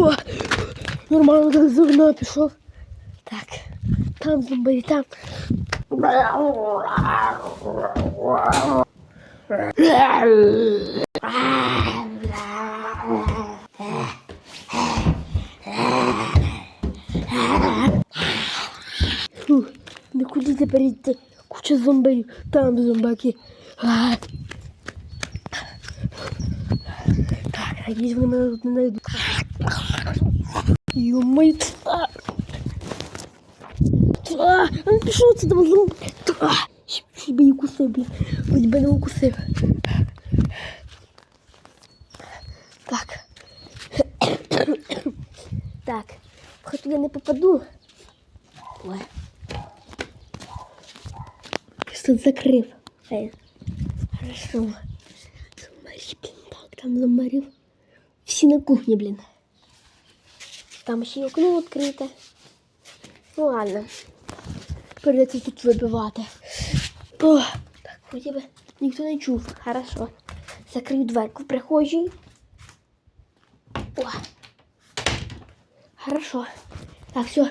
О, нормально так зерно пішов. Так, там зомбарі, там. Фу, ну куди тепер йти? Куча зомбарів, там зомбаки. А. Так, надіюсь, вони мене тут не знайдуть. Йо-моє. А. А, ну пішов це там зомб. А, ще би її укусив, блін. Хоч би не укусив. Так. Так, хоч я не попаду. Ой. Хтось тут закрив. Ей. Хорошо. Зомбарі, блін, так, там зомбарів. Всі на кухні, блін. Там ще й окно відкрите. Ну ладно. Придеться тут вибивати. О, так, вроді би ніхто не чув. Хорошо. Закрию дверку в прихожій. О. Хорошо. Так, все.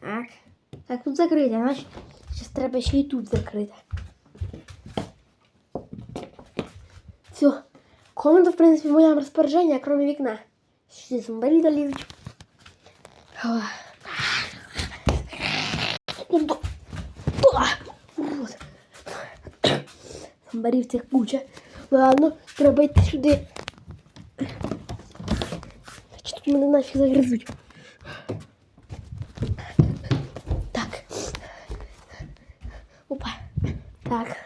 Так. Так, тут закрито, значить, зараз треба ще й тут закрити. Комната, в принципі, в моєму розпорядженні, кроме вікна. Ще зомбарі долізуть. Ох. Ну, да. Да. Вот. Зомбарів цих куча. Ладно, треба йти сюди. Чи тут мене нафіг загризуть? Так. Опа. Так.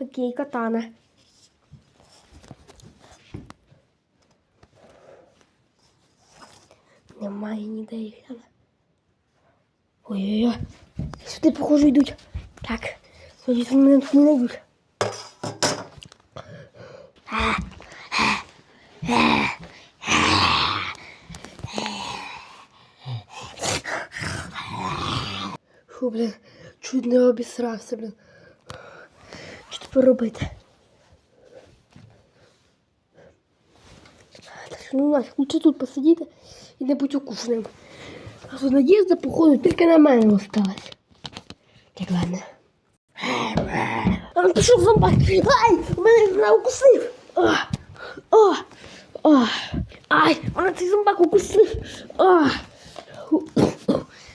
Окей, катана. Немає ніде їх там. Ой-ой-ой. Сюди, похоже, йдуть. Так. Тоді тут мене тут не знайдуть. Фу, блін, чуть не обісрався, блін. Що тепер робити? ну нафіг, лучше тут посидіти і не будь укушеним. А тут надіжда, походу, тільки на мене осталась. Так, ладно. А ну пішов зомбак. Ай, мене мене укусив. О, о, о. Ай, мене цей зомбак укусив. О. Ху,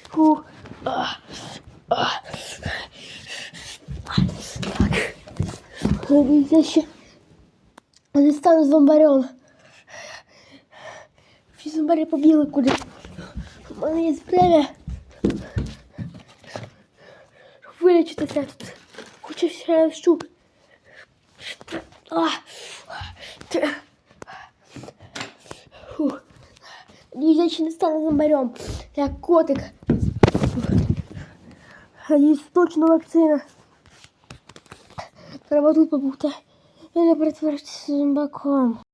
ху, а, а. Так. Надіюся, ще не стану зомбарем. Всі зомбарі побігли куди. У мене є время. Вилічитися тут. Куча ще щук. А. Фух. Надіюсь, я ще не стану зомбарем. Як котик. Надіюсь, точно вакцина. Треба тут побути. І не перетворитися зомбаком.